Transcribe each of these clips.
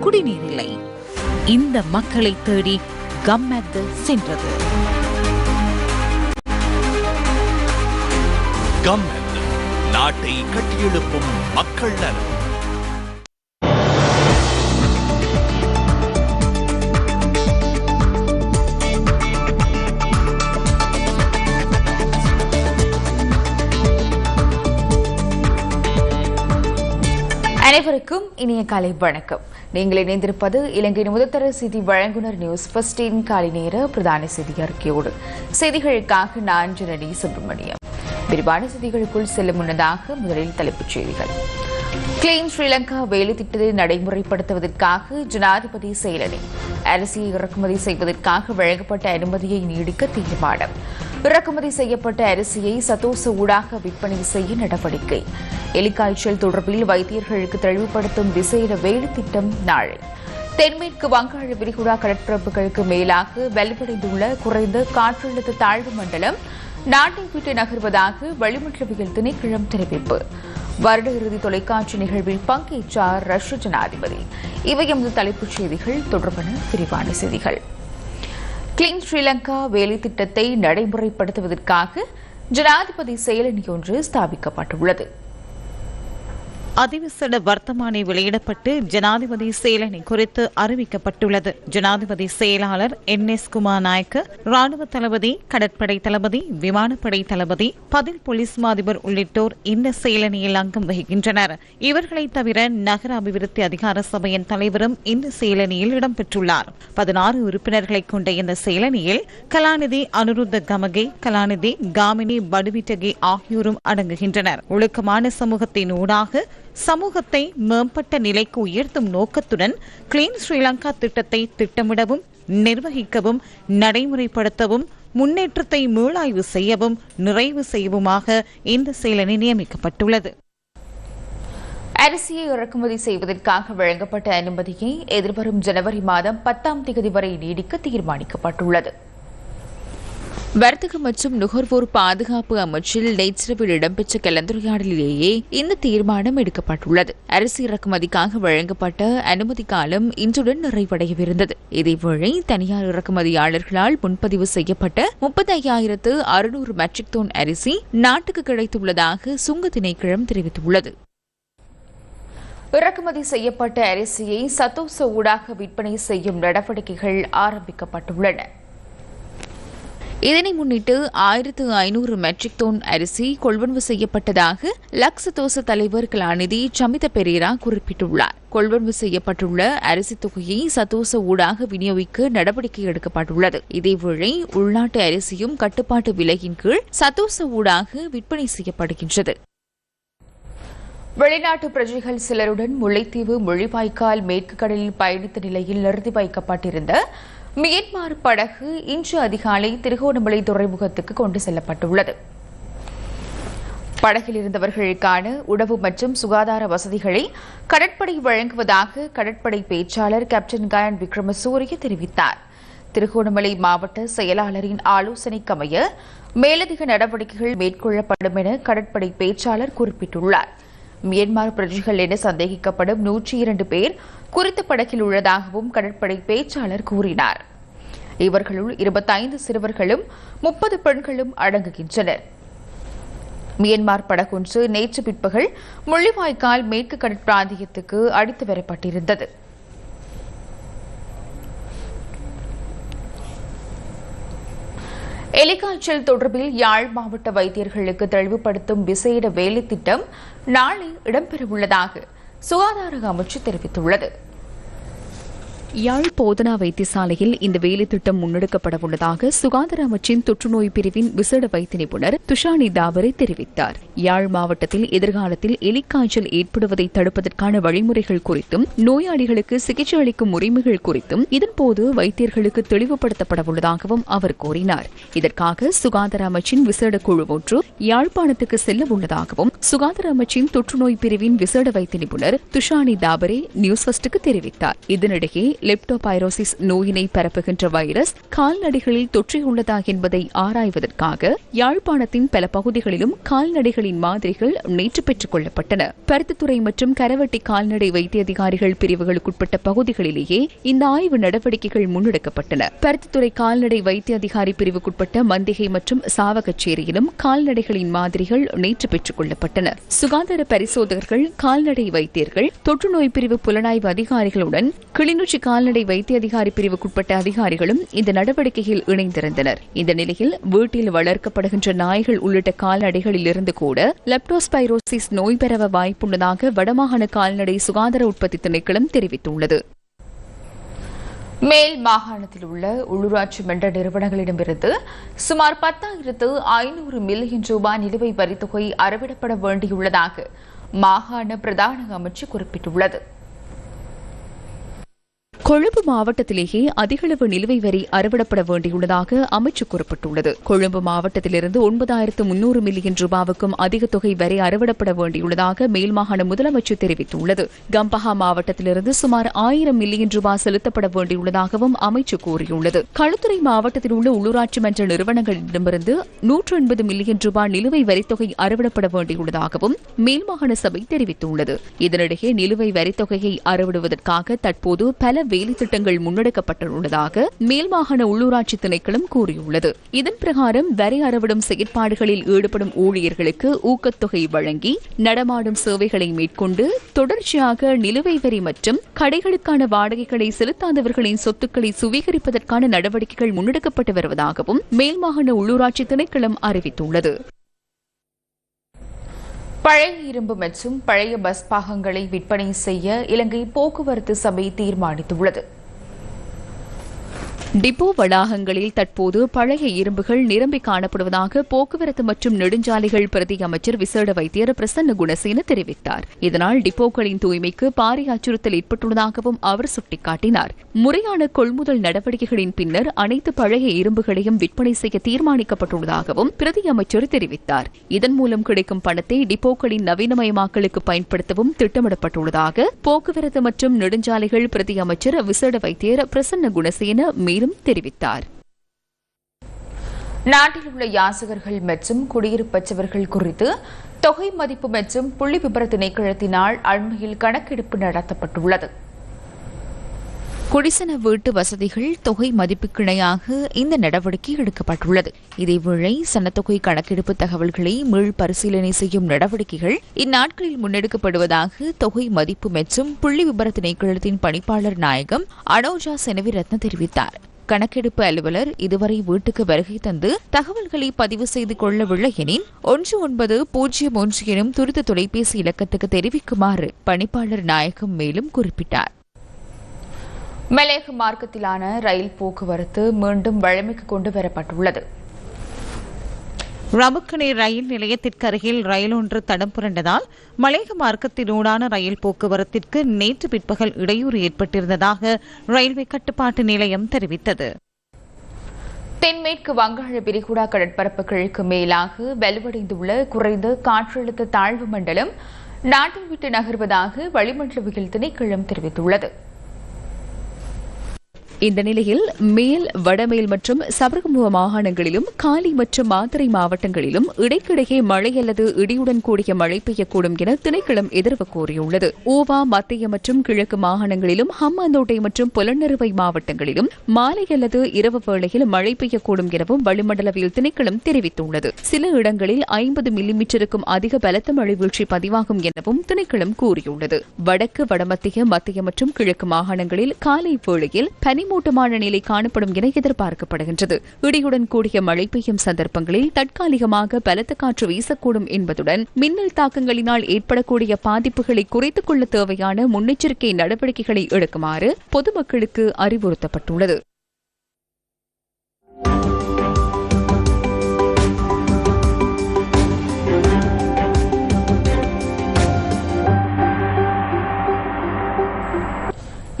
குடிநீர் இல்லை. இந்த மக்களை தேடி கம்மெத்து சென்றது. நாட்டை கட்டியெழுப்பும் மக்கள் நலன். அனைவருக்கும் இனிய காலை வணக்கம். நீங்கள் இணைந்திருப்பது இலங்கையின் முதற்தர செய்தி வழங்குனர் நியூஸ் பஸ்டின் காலை நேர பிரதான செய்தி அறிக்கையோடு. செய்திகளுக்காக நான் ஜனனி சுப்பிரமணியம். விரிவான செய்திகளுக்குள் செல்லும் முன்னதாக முதலில் தலைப்புச் செய்திகள். கிளீன் ஸ்ரீலங்கா வேலை திட்டத்தை நடைமுறைப்படுத்துவதற்காக ஜனாதிபதி செயலணி அரிசியை இறக்குமதி செய்வதற்காக வழங்கப்பட்ட அனுமதியை நீடிக்க தீர்மானம். இறக்குமதி செய்யப்பட்ட அரிசியை சதோச ஊடாக விற்பனை செய்ய நடவடிக்கை. எலிக்காய்ச்சல் தொடர்பில் வைத்தியர்களுக்கு தெளிவுபடுத்தும் விசேட வேலை திட்டம் நாளை. தென்மேற்கு வங்காள விரிகுடா கடற்பரப்புகளுக்கு மேலாக வலுவடைந்துள்ள குறைந்த காற்றழுத்த தாழ்வு மண்டலம் நாட்டை விட்டு நகர்வதாக வளிமண்டலவியல் திணைக்களம் தெரிவிப்பு. வருட இறுதி தொலைக்காட்சி நிகழ்வில் பங்கேற்றார் ரஷ்ய ஜனாதிபதி. இவை எமது தலைப்புச் செய்திகள். தொடர்பான விரிவான செய்திகள். கிளீன் ஸ்ரீலங்கா வேலை திட்டத்தை நடைமுறைப்படுத்துவதற்காக ஜனாதிபதி செயலணி ஒன்று ஸ்தாபிக்கப்பட்டுள்ளது. அதிவிசட வர்த்தமானி வெளியிடப்பட்டு ஜனாதிபதி செயலணி குறித்து அறிவிக்கப்பட்டுள்ளது. ஜனாதிபதி செயலாளர் என் எஸ் குமார் நாயக்க ராணுவ தளபதி கடற்படை தளபதி விமானப்படை தளபதி பதில் போலீஸ் மாதிபர் உள்ளிட்டோர் இந்த செயலணியில் அங்கம் வகிக்கின்றனர். இவர்களை தவிர நகர அபிவிருத்தி அதிகார சபையின் தலைவரும் இந்த செயலணியில் இடம்பெற்றுள்ளார் பதினாறு உறுப்பினர்களை கொண்ட இந்த செயலணியில் கலாநிதி அனுருத்த கமகே கலாநிதி காமினி படுவிட்டகே ஆகியோரும் அடங்குகின்றனர். ஒழுக்கமான சமூகத்தின் ஊடாக சமூகத்தை மேம்பட்ட நிலைக்கு உயர்த்தும் நோக்கத்துடன் கிளீன் ஸ்ரீலங்கா திட்டத்தை திட்டமிடவும் நிர்வகிக்கவும் நடைமுறைப்படுத்தவும் முன்னேற்றத்தை மீளாய்வு செய்யவும் நிறைவு செய்யவுமாக இந்த செயலணி நியமிக்கப்பட்டுள்ளது. அரிசியை இறக்குமதி செய்வதற்காக வழங்கப்பட்ட அனுமதியை எதிர்வரும் ஜனவரி மாதம் பத்தாம் தேதி வரை நீடிக்க தீர்மானிக்கப்பட்டுள்ளது. வர்த்தக மற்றும் நுகர்வோர் பாதுகாப்பு அமைச்சில் நேற்றிரவில் இடம்பெற்ற கலந்துரையாடலிலேயே இந்த தீர்மானம் எடுக்கப்பட்டுள்ளது. அரிசி இறக்குமதிக்காக வழங்கப்பட்ட அனுமதி காலம் இன்றுடன் நிறைவடையவிருந்தது. இதேவேளை தனியார் இறக்குமதியாளர்களால் முன்பதிவு செய்யப்பட்ட முப்பத்தி ஐயாயிரத்து அறுநூறு மெட்ரிக் டோன் அரிசி நாட்டுக்கு கிடைத்துள்ளதாக சுங்க திணைக்களம் தெரிவித்துள்ளது. இறக்குமதி செய்யப்பட்ட அரிசியை சத்தோச ஊடாக விற்பனை செய்யும் நடவடிக்கைகள் ஆரம்பிக்கப்பட்டுள்ளன. இதனை முன்னிட்டு ஆயிரத்து ஐநூறு மெட்ரிக் டோன் அரிசி கொள்வனவு செய்யப்பட்டதாக லக்ஸதோச தலைவர் கலாநிதி சமித பெரேரா குறிப்பிட்டுள்ளார். கொள்வனவு செய்யப்பட்டுள்ள அரிசி தொகையை சதோச ஊடாக விநியோகிக்க நடவடிக்கை எடுக்கப்பட்டுள்ளது. இதேவேளை உள்நாட்டு அரிசியும் கட்டுப்பாட்டு விலையின் கீழ் சதோச ஊடாக விற்பனை செய்யப்படுகின்றது. வெளிநாட்டு பிரஜைகள் சிலருடன் முல்லைத்தீவு மொழிவாய்க்கால் மேற்கு கடலில் பயணித்த நிலையில் நிறுத்தி வைக்கப்பட்டிருந்த மியன்மார் படகு இன்று அதிகாலை திருகோணமலை துறைமுகத்துக்கு கொண்டு செல்லப்பட்டுள்ளது. படகில் இருந்தவர்களுக்கான உணவு மற்றும் சுகாதார வசதிகளை கடற்படை வழங்குவதாக கடற்படை பேச்சாளர் கேப்டன் கயன் விக்ரமசூரிய தெரிவித்தார். திருகோணமலை மாவட்ட செயலாளரின் ஆலோசனைக்கமைய மேலதிக நடவடிக்கைகள் மேற்கொள்ளப்படும் என கடற்படை பேச்சாளர் குறிப்பிட்டுள்ளார். மியன்மார் பிரஜைகள் என சந்தேகிக்கப்படும் நூற்றி இரண்டு பேர் குறித்த படகில் உள்ளதாகவும் கடற்படை பேச்சாளர் கூறினார். இவர்களுள் இருபத்தைந்து சிறுவர்களும் முப்பது பெண்களும் அடங்குகின்றனர். மியன்மார் படகொன்று நேற்று பிற்பகல் முள்ளிவாய்க்கால் மேற்கு கடற்பிராந்தியத்துக்கு அடித்து வரப்பட்டிருந்தது. எலிகாய்ச்சல் தொடர்பில் யாழ் மாவட்ட வைத்தியர்களுக்கு தெளிவுபடுத்தும் விசேட வேலைத்திட்டம் நாளை இடம்பெறவுள்ளதாக சுகாதார அமைச்சு தெரிவித்துள்ளது. யாழ் போதனா வைத்தியசாலையில் இந்த வேலை திட்டம் முன்னெடுக்கப்பட உள்ளதாக சுகாதார அமைச்சின் தொற்றுநோய் பிரிவின் விசேட வைத்திய நிபுணர் துஷானி தாவரை தெரிவித்தார். யாழ் மாவட்டத்தில் எதிர்காலத்தில் எலிக்காய்ச்சல் ஏற்படுவதை தடுப்பதற்கான வழிமுறைகள் குறித்தும் நோயாளிகளுக்கு சிகிச்சை அளிக்கும் உரிமைகள் குறித்தும் இதன்போது வைத்தியர்களுக்கு தெளிவுபடுத்தப்பட உள்ளதாகவும் அவர் கூறினார். இதற்காக சுகாதார அமைச்சின் விசேட குழு ஒன்று யாழ்ப்பாணத்துக்கு செல்ல உள்ளதாகவும் சுகாதார அமைச்சின் தொற்றுநோய் பிரிவின் விசேட வைத்திய நிபுணர் துஷானி தாபரே நியூஸ் ஃபர்ஸ்டுக்கு தெரிவித்தார். இதனிடையே லெப்டோபைரோசிஸ் நோயினை பரப்புகின்ற வைரஸ் கால்நடைகளில் தொற்றியுள்ளதா என்பதை ஆராய்வதற்காக யாழ்ப்பாணத்தின் பல பகுதிகளிலும் கால்நடைகளின் மாதிரிகள் நேற்று பெற்றுக் கொள்ளப்பட்டன. பருத்தித்துறை மற்றும் கரவட்டி கால்நடை வைத்திய அதிகாரிகள் பிரிவுகளுக்குட்பட்ட பகுதிகளிலேயே இந்த ஆய்வு நடவடிக்கைகள் முன்னெடுக்கப்பட்டன. பருத்தித்துறை கால்நடை வைத்திய அதிகாரி பிரிவுக்குட்பட்ட மந்திகை மற்றும் சாவகச்சேரியிலும் கால்நடைகளின் மாதிரிகள் நேற்று பெற்றுக் கொள்ளப்பட்டன. சுகாதார பரிசோதகர்கள் கால்நடை வைத்தியர்கள் தொற்றுநோய் பிரிவு புலனாய்வு அதிகாரிகளுடன் கிளிநொச்சி கால்நடை வைத்திய அதிகாரி பிரிவுக்குட்பட்ட அதிகாரிகளும் இந்த நடவடிக்கையில் இணைந்திருந்தனர். இந்த நிலையில் வீட்டில் வளர்க்கப்படுகின்ற நாய்கள் உள்ளிட்ட கால்நடைகளில் இருந்து கூட லெப்டோஸ்பைரோசிஸ் நோய் பரவ வாய்ப்புள்ளதாக வடமாகாண கால்நடை சுகாதார உற்பத்தி திணைக்களம் தெரிவித்துள்ளது. மேல் மாகாணத்தில் உள்ள உள்ளூராட்சி மன்ற நிறுவனங்களிடமிருந்து சுமார் பத்தாயிரத்து ஐநூறு மில்லியன் ரூபாய் நிலுவை வரித்தொகை அறவிடப்பட வேண்டியுள்ளதாக மாகாண பிரதான அமைச்சு குறிப்பிட்டுள்ளது. கொழும்பு மாவட்டத்திலேயே அதிகளவு நிலுவை வரி அறவிடப்பட வேண்டியுள்ளதாக அமைச்சு குறிப்பிட்டுள்ளது. கொழும்பு மாவட்டத்திலிருந்து ஒன்பதாயிரத்து முன்னூறு மில்லியன் ரூபாவுக்கும் அதிக தொகை வரி அறவிடப்பட வேண்டியுள்ளதாக மேல் மாகாண முதலமைச்சர் தெரிவித்துள்ளது. கம்பஹா மாவட்டத்திலிருந்து சுமார் ஆயிரம் மில்லியன் ரூபாய் செலுத்தப்பட வேண்டியுள்ளதாகவும் அமைச்சு கூறியுள்ளது. களுத்துறை மாவட்டத்தில் உள்ள உள்ளூராட்சி மன்ற நிறுவனங்களிடமிருந்து நூற்று எண்பது மில்லியன் ரூபாய் நிலுவை வரித்தொகை அறவிடப்பட வேண்டியுள்ளதாகவும் மேல் மாகாண சபை தெரிவித்துள்ளது. இதனிடையே நிலுவை வரித்தொகையை அறவிடுவதற்காக தற்போது பல வேலைத்திட்டங்கள் முன்னெடுக்கப்பட்டுள்ளதாக மேல் மாகாண உள்ளூராட்சி திணைக்களம் கூறியுள்ளது. இதன் பிரகாரம் வரி அறவிடும் செயற்பாடுகளில் ஈடுபடும் ஊழியர்களுக்கு ஊக்கத்தொகை வழங்கி நடமாடும் சேவைகளை மேற்கொண்டு தொடர்ச்சியாக நிலுவை வரி மற்றும் கடைகளுக்கான வாடகைகளை செலுத்தாதவர்களின் சொத்துக்களை சுவீகரிப்பதற்கான நடவடிக்கைகள் முன்னெடுக்கப்பட்டு வருவதாகவும் மேல் மாகாண உள்ளூராட்சி திணைக்களம் அறிவித்துள்ளது. பழைய இரும்பு மற்றும் பழைய பஸ் பாகங்களை விற்பனை செய்ய இலங்கை போக்குவரத்து சபை தீர்மானித்துள்ளது. டிப்போ வளாகங்களில் தற்போது பழைய இரும்புகள் நிரம்பி காணப்படுவதாக போக்குவரத்து மற்றும் நெடுஞ்சாலைகள் பிரதி அமைச்சர் விசேட வைத்தியர் பிரசன்ன குணசேன தெரிவித்தார். இதனால் டிப்போக்களின் தூய்மைக்கு பாரிய அச்சுறுத்தல் ஏற்பட்டுள்ளதாகவும் அவர் சுட்டிக்காட்டினார். முறையான கொள்முதல் நடவடிக்கைகளின் பின்னர் அனைத்து பழைய இரும்புகளையும் விற்பனை செய்ய தீர்மானிக்கப்பட்டுள்ளதாகவும் பிரதி அமைச்சர் தெரிவித்தார். இதன் மூலம் கிடைக்கும் பணத்தை டிப்போக்களின் நவீனமயமாக்கலுக்கு பயன்படுத்தவும் திட்டமிடப்பட்டுள்ளதாக போக்குவரத்து மற்றும் நெடுஞ்சாலைகள் பிரதி அமைச்சர் விசேட வைத்தியர் பிரசன்ன குணசேன மேலும் தெரிவித்தார். நாட்டில் உள்ள யாசகர்கள் மற்றும் குடியிருப்பற்றவர்கள் குறித்து தொகை மதிப்பு மற்றும் புள்ளி விபர திணைக்களத்தினால் அண்மையில் கணக்கெடுப்பு நடத்தப்பட்டுள்ளது. குடிசன வீட்டு வசதிகள் தொகை மதிப்புக்கிணையாக இந்த நடவடிக்கை எடுக்கப்பட்டுள்ளது. இதேவேளை சனத்தொகை கணக்கெடுப்பு தகவல்களை மீள் பரிசீலனை செய்யும் நடவடிக்கைகள் இந்நாட்களில் முன்னெடுக்கப்படுவதாக தொகை மதிப்பு மற்றும் புள்ளி விபர திணைக்களத்தின் பணிப்பாளர் நாயகம் அனோஜா செனவிரத்ன தெரிவித்தார். கணக்கெடுப்பு அலுவலர் இதுவரை வீட்டுக்கு வருகை தந்து தகவல்களை பதிவு செய்து கொள்ளவில்லை எனின் ஒன்று ஒன்பது பூஜ்ஜியம் ஒன்று எனும் துரித தொலைபேசி இலக்கத்துக்கு தெரிவிக்குமாறு பணிப்பாளர் நாயகம் மேலும் குறிப்பிட்டார். மலையக மார்க்கத்திலான ரயில் போக்குவரத்து மீண்டும் வழமைக்கு கொண்டு வரப்பட்டுள்ளது ரபுக்கணி ரயில் நிலையத்திற்கு அருகில் ரயில் ஒன்று தடம் புரண்டதால் மலேக மார்க்கத்தினூடான ரயில் போக்குவரத்திற்கு நேற்று பிற்பகல் இடையூறு ஏற்பட்டிருந்ததாக ரயில்வே கட்டுப்பாட்டு நிலையம் தெரிவித்தது. தென்மேற்கு வங்காள விரிகுடா கடற்பரப்புகளுக்கு மேலாக வலுவடைந்துள்ள குறைந்த காற்றழுத்த தாழ்வு மண்டலம் நாட்டை விட்டு நகர்வதாக வளிமண்டலவியல் திணைக்களம் தெரிவித்துள்ளது. இந்த நிலையில் மேல் வடமேல் மற்றும் சபரகமுவ மாகாணங்களிலும் காலி மற்றும் மாத்தறை மாவட்டங்களிலும் இடைக்கிடையே மழை அல்லது இடியுடன் கூடிய மழை பெய்யக்கூடும் என திணைக்களம் எதிர்வு கூறியுள்ளது. ஓவா மத்திய மற்றும் கிழக்கு மாகாணங்களிலும் ஹம்மாந்தோட்டை மற்றும் புலனறுவை மாவட்டங்களிலும் மாலை அல்லது இரவு வேளையில் மழை பெய்யக்கூடும் எனவும் வளிமண்டலவியல் திணைக்களம் தெரிவித்துள்ளது. சில இடங்களில் ஐம்பது மில்லிமீட்டருக்கும் அதிக பலத்த மழை வீழ்ச்சி பதிவாகும் எனவும் திணைக்களம் கூறியுள்ளது. வடக்கு வடமத்திய மத்திய மற்றும் கிழக்கு மாகாணங்களில் காலை வேளையில் பனி பனிமூட்டமான நிலை காணப்படும் என எதிர்பார்க்கப்படுகின்றது. இடியுடன் கூடிய மழை பெய்யும் சந்தர்ப்பங்களில் தற்காலிகமாக பலத்த காற்று வீசக்கூடும் என்பதுடன் மின்னல் தாக்கங்களினால் ஏற்படக்கூடிய பாதிப்புகளை குறைத்துக் கொள்ள தேவையான முன்னெச்சரிக்கை நடவடிக்கைகளை எடுக்குமாறு பொதுமக்களுக்கு அறிவுறுத்தப்பட்டுள்ளது.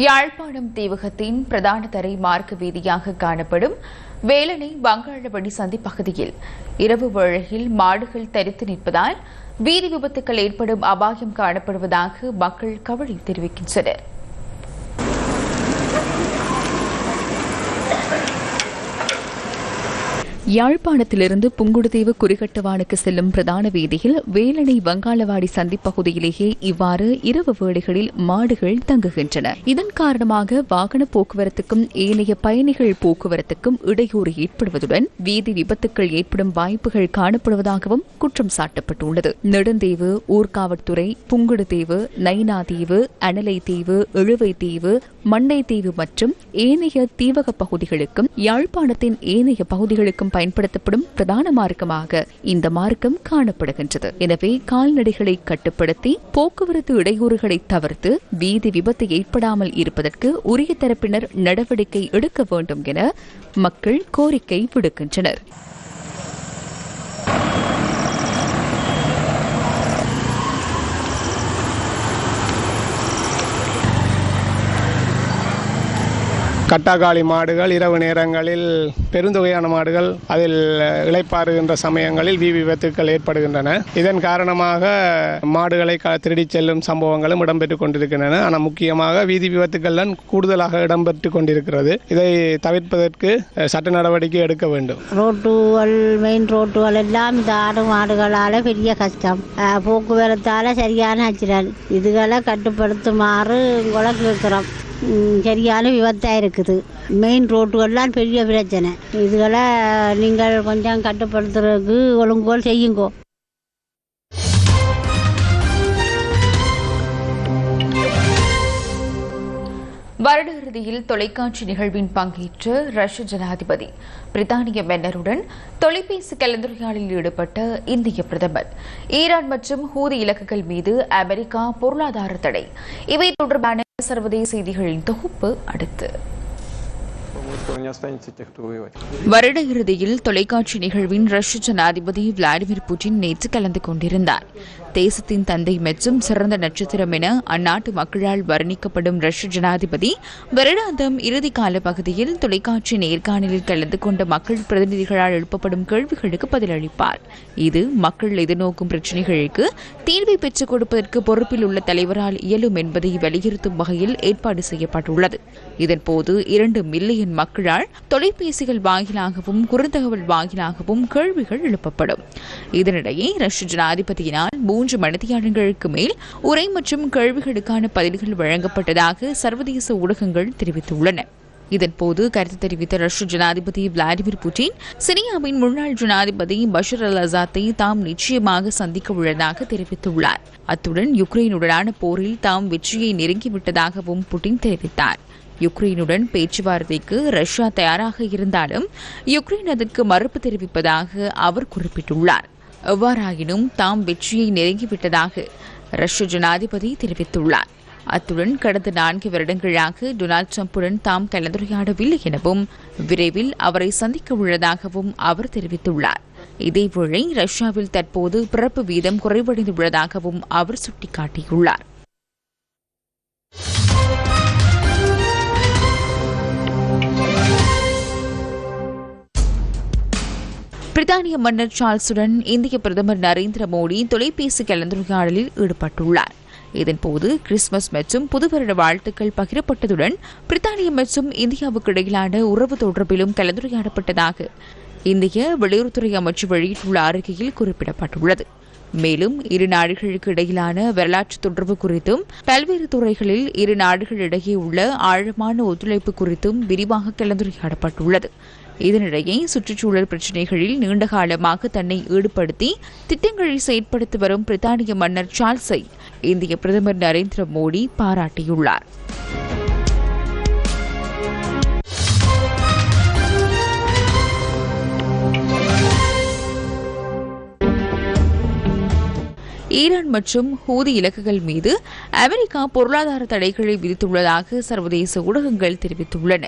யாழ்ப்பாணம் தீவகத்தின் பிரதான தரை மார்க்க வீதியாக காணப்படும் வேலனை வங்காளவடி சந்திப்பகுதியில் இரவு வேளையில் மாடுகள் தரித்து நிற்பதால் வீதி விபத்துக்கள் ஏற்படும் அபாயம் காணப்படுவதாக மக்கள் கவலை தெரிவிக்கின்றனர். யாழ்ப்பாணத்திலிருந்து புங்குடுதீவு குறிகட்டுவானுக்கு செல்லும் பிரதான வீதியில் வேலணை வங்காளவாடி சந்திப்பகுதியிலேயே இவ்வாறு இரவு வேளைகளில் மாடுகள் தங்குகின்றன. இதன் காரணமாக வாகன போக்குவரத்துக்கும் ஏனைய பயணிகள் போக்குவரத்துக்கும் இடையூறு ஏற்படுவதுடன் வீதி விபத்துக்கள் ஏற்படும் வாய்ப்புகள் காணப்படுவதாகவும் குற்றம் சாட்டப்பட்டுள்ளது. நெடுந்தீவு ஊர்காவற்துறை புங்குடுதீவு நைனாதீவு அனலைத்தீவு தீவு மண்டைத்தீவு மற்றும் ஏனைய தீவக பகுதிகளுக்கும் யாழ்ப்பாணத்தின் ஏனைய பகுதிகளுக்கும் பயன்படுத்தப்படும் பிரதான மார்க்கமாக இந்த மார்க்கம் காணப்படுகின்றது. எனவே கால்நடைகளை கட்டுப்படுத்தி போக்குவரத்து இடையூறுகளை தவிர்த்து வீதி விபத்து ஏற்படாமல் இருப்பதற்கு உரிய தரப்பினர் நடவடிக்கை எடுக்க வேண்டும் என மக்கள் கோரிக்கை விடுக்கின்றனர். கட்டாக்காளி மாடுகள் இரவு நேரங்களில் பெருந்தொகையான மாடுகள் அதில் இளைப்பாறுகின்ற சமயங்களில் வீ விபத்துக்கள் ஏற்படுகின்றன. இதன் காரணமாக மாடுகளை க செல்லும் சம்பவங்களும் இடம்பெற்றுக் கொண்டிருக்கின்றன. ஆனால் முக்கியமாக வீதி விபத்துக்கள் தான் கூடுதலாக இடம்பெற்றுக் கொண்டிருக்கிறது. இதை தவிர்ப்பதற்கு சட்ட நடவடிக்கை எடுக்க வேண்டும். ரோட்டுகள் மெயின் ரோட்டுகள் எல்லாம் இந்த ஆடு மாடுகளால் பெரிய கஷ்டம். போக்குவரத்தால் சரியான அச்சிரல் இதுகளை கட்டுப்படுத்துமாறு உங்களை கேட்குறோம் சரியான விபத்தாக இருக்குது. மெயின் ரோட்டுகள்லாம் பெரிய பிரச்சனை. இதுகளை நீங்கள் கொஞ்சம் கட்டுப்படுத்துறதுக்கு ஒழுங்குகோல் செய்யுங்கோ. வருட இறுதியில் தொலைக்காட்சி நிகழ்வின் பங்கேற்ற ரஷ்ய ஜனாதிபதி பிரித்தானிய மன்னருடன் தொலைபேசி கலந்துரையாடலில் ஈடுபட்ட இந்திய பிரதமர். ஈரான் மற்றும் ஹூதி இலக்குகள் மீது அமெரிக்கா பொருளாதார தடை. இவை தொடர்பான சர்வதேச செய்திகளின் தொகுப்பு அடுத்து. வருட இறுதியில் தொலைக்காட்சி நிகழ்வின் ரஷ்ய ஜனாதிபதி விளாடிமிர் புட்டின் நேற்று கலந்து கொண்டிருந்தார். தேசத்தின் தந்தை மற்றும் சிறந்த நட்சத்திரம் என அந்நாட்டு மக்களால் வர்ணிக்கப்படும் ரஷ்ய ஜனாதிபதி வருடாந்தம் இறுதி கால பகுதியில் தொலைக்காட்சி நேர்காணலில் கலந்து கொண்ட மக்கள் பிரதிநிதிகளால் எழுப்பப்படும் கேள்விகளுக்கு பதிலளிப்பார். இது மக்கள் எதிர்நோக்கும் பிரச்சினைகளுக்கு தீர்வை பெற்றுக் கொடுப்பதற்கு பொறுப்பில் உள்ள தலைவரால் இயலும் என்பதை வலியுறுத்தும் வகையில் ஏற்பாடு செய்யப்பட்டுள்ளது. இதன்போது இரண்டு மில்லியன் மக்கள் மக்களால் தொலைபேசிகள் வாயிலாகவும் குறுந்தகவல் வாயிலாகவும் கேள்விகள் எழுப்பப்படும். இதனிடையே ரஷ்ய ஜனாதிபதியினால் மூன்று மணித்தியாளர்களுக்கு மேல் உரை மற்றும் கேள்விகளுக்கான பதில்கள் வழங்கப்பட்டதாக சர்வதேச ஊடகங்கள் தெரிவித்துள்ளன. இதன்போது கருத்து தெரிவித்த ரஷ்ய ஜனாதிபதி விளாடிமிர் புட்டின் சிரியாவின் முன்னாள் ஜனாதிபதி பஷர் அல் அசாத்தை தாம் நிச்சயமாக சந்திக்க உள்ளதாக தெரிவித்துள்ளார். அத்துடன் யுக்ரைனுடனான போரில் தாம் வெற்றியை நெருங்கிவிட்டதாகவும் புட்டின் தெரிவித்தார். யுக்ரைனுடன் பேச்சுவார்த்தைக்கு ரஷ்யா தயாராக இருந்தாலும் யுக்ரைன் அதற்கு மறுப்பு தெரிவிப்பதாக அவர் குறிப்பிட்டுள்ளார். எவ்வாறாயினும் தாம் வெற்றியை நெருங்கிவிட்டதாக ரஷ்ய ஜனாதிபதி தெரிவித்துள்ளார். அத்துடன் கடந்த நான்கு வருடங்களாக டொனால்ட் ட்ரம்புடன் தாம் கலந்துரையாடவில்லை எனவும் விரைவில் அவரை சந்திக்க உள்ளதாகவும் அவர் தெரிவித்துள்ளார். இதேவேளை ரஷ்யாவில் தற்போது பிறப்பு வீதம் குறைவடைந்துள்ளதாகவும் அவர் சுட்டிக்காட்டியுள்ளார். பிரித்தானிய மன்னர் சார்ல்ஸுடன் இந்திய பிரதமர் நரேந்திர மோடி தொலைபேசி கலந்துரையாடலில் ஈடுபட்டுள்ளார். இதன்போது கிறிஸ்துமஸ் மற்றும் புதுவருட வாழ்த்துக்கள் பகிரப்பட்டதுடன் பிரித்தானிய மற்றும் இந்தியாவுக்கு இடையிலான உறவு தொடர்பிலும் கலந்துரையாடப்பட்டதாக இந்திய வெளியுறவுத்துறை அமைச்சு வெளியிட்டுள்ள அறிக்கையில் குறிப்பிடப்பட்டுள்ளது. மேலும் இரு நாடுகளுக்கு இடையிலான வரலாற்று தொடர்பு குறித்தும் பல்வேறு துறைகளில் இரு நாடுகளிடையே உள்ள ஆழமான ஒத்துழைப்பு குறித்தும் விரிவாக கலந்துரையாடப்பட்டுள்ளது. இதனிடையே சுற்றுச்சூழல் பிரச்சினைகளில் நீண்டகாலமாக தன்னை ஈடுபடுத்தி திட்டங்களை செயற்படுத்தி வரும் பிரித்தானிய மன்னர் சார்ல்ஸை இந்திய பிரதமர் நரேந்திர மோடி பாராட்டியுள்ளார். ஈரான் மற்றும் ஹூதி இலக்குகள் மீது அமெரிக்கா பொருளாதார தடைகளை விதித்துள்ளதாக சர்வதேச ஊடகங்கள் தெரிவித்துள்ளன.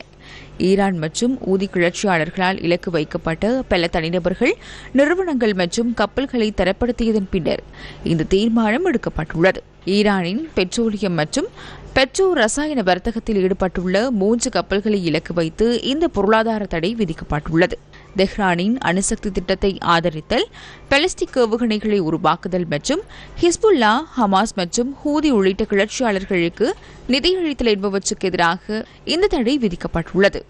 ஈரான் மற்றும் ஊதி கிளர்ச்சியாளர்களால் இலக்கு வைக்கப்பட்ட பல தனிநபர்கள் நிறுவனங்கள் மற்றும் கப்பல்களை தரப்படுத்தியதன் பின்னர் இந்த தீர்மானம் எடுக்கப்பட்டுள்ளது. ஈரானின் பெட்ரோலியம் மற்றும் பெட்ரோ ரசாயன வர்த்தகத்தில் ஈடுபட்டுள்ள மூன்று கப்பல்களை இலக்கு வைத்து இந்த பொருளாதார தடை விதிக்கப்பட்டுள்ளது. தெஹ்ரானின் அணுசக்தி திட்டத்தை ஆதரித்தல் பலஸ்டிக் ஏவுகணைகளை உருவாக்குதல் மற்றும் ஹிஸ்புல்லா ஹமாஸ் மற்றும் ஹூதி உள்ளிட்ட கிளர்ச்சியாளர்களுக்கு நிதியளித்தல் என்பவற்றுக்கு எதிராக இந்த தடை விதிக்கப்பட்டுள்ளது.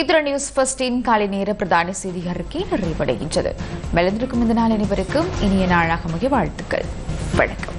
இத்துடன் நியூஸ் ஃபர்ஸ்டின் காலை நேர பிரதான செய்தி அறிக்கை நிறைவடைகின்றது மெலந்திருக்கும் இந்த நாள் அனைவருக்கும் இனிய நாளாக மிக வாழ்த்துக்கள். வணக்கம்.